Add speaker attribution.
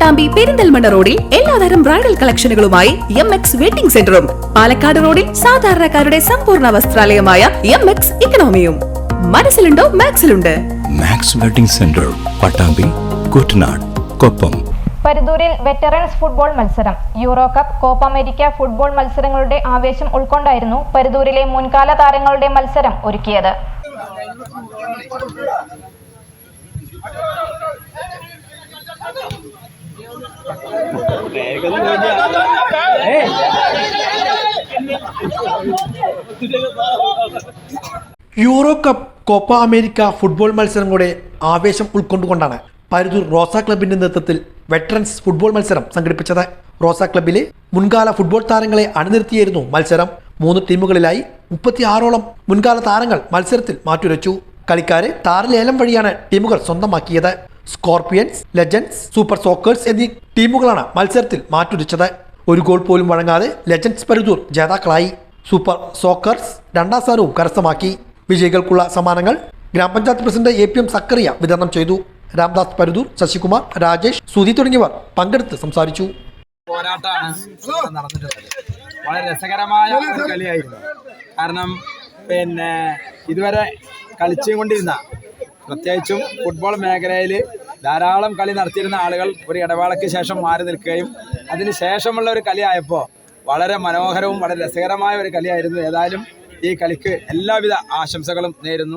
Speaker 1: പട്ടാമ്പി പെരിന്തൽമണ്ണ റോഡിൽ എല്ലാതരം ബ്രൈഡൽ കളക്ഷനുകളുമായി എം എക്സ് വെഡിംഗ് സെന്ററും. പാലക്കാട് റോഡിൽ സാധാരണക്കാരുടെ സമ്പൂർണ വസ്ത്രാലയമായ എം എക്സ് ഇക്കണോമിയും. മനസ്സിലുണ്ടോ? മാക്സിലുണ്ട്.
Speaker 2: Max wedding centre Pattambi Kuttanad Koppam.
Speaker 3: പരിദൂരിൽ veterans football മത്സരം. Euro cup Copa America football മത്സരങ്ങളുടെ ആവേശം ഉൾക്കൊണ്ടായിരുന്നു പരിദൂരിലെ മുൻകാല താരങ്ങളുടെ മത്സരം ഒരുക്കിയത്.
Speaker 4: Euro cup Copa America football മത്സരം കൂടെ ആവേശം ഉൾക്കൊണ്ടുകൊണ്ടാണ് പരുതൂർ റോസ ക്ലബിന്റെ നേതൃത്വത്തിൽ വെറ്ററൻസ് ഫുട്ബോൾ മത്സരം സംഘടിപ്പിച്ചത്. റോസ ക്ലബിലെ മുൻകാല ഫുട്ബോൾ താരങ്ങളെ അണിനിർത്തിയായിരുന്നു മത്സരം. മൂന്ന് ടീമുകളിലായി മുപ്പത്തിയാറോളം മുൻകാല താരങ്ങൾ മത്സരത്തിൽ മാറ്റുരച്ചു. കളിക്കാരെ താരലേലം വഴിയാണ് ടീമുകൾ സ്വന്തമാക്കിയത്. സ്കോർപിയൻസ് ലെജൻസ് സൂപ്പർ സോക്കേഴ്സ് എന്നീ ടീമുകളാണ് മത്സരത്തിൽ മാറ്റുരച്ചത്. ഒരു ഗോൾ പോലും വഴങ്ങാതെ ലെജൻസ് പരുതൂർ ജേതാക്കളായി. സൂപ്പർ സോക്കേഴ്സ് രണ്ടാം സ്ഥാനവും കരസ്ഥമാക്കി. വിജയികൾക്കുള്ള സമ്മാനങ്ങൾ gram panchayat president A P M Zakariya വിതരണം ചെയ്തു. രാംദാസ് പരിതൂർ ശശികുമാർ രാജേഷ് സുധി തുടങ്ങിയവർ പങ്കെടുത്ത് സംസാരിച്ചു.
Speaker 5: പോരാട്ടമാണ് ഇവിടെ നടന്നിട്ടുള്ളത്. വളരെ രസകരമായ ഒരു കളിയായിരുന്നു. കാരണം പിന്നെ ഇതുവരെ കളിച്ചുകൊണ്ടിരുന്ന പ്രത്യേകിച്ചും ഫുട്ബോൾ മേഖലയിൽ ധാരാളം കളി നടത്തിയിരുന്ന ആളുകൾ ഒരു ഇടവേളയ്ക്ക് ശേഷം മാറി നിൽക്കുകയും അതിന് ശേഷമുള്ള ഒരു കളിയായപ്പോൾ വളരെ മനോഹരവും വളരെ രസകരമായ ഒരു കളിയായിരുന്നു. ഏതായാലും ഈ കളിക്ക് എല്ലാവിധ ആശംസകളും നേരുന്നു.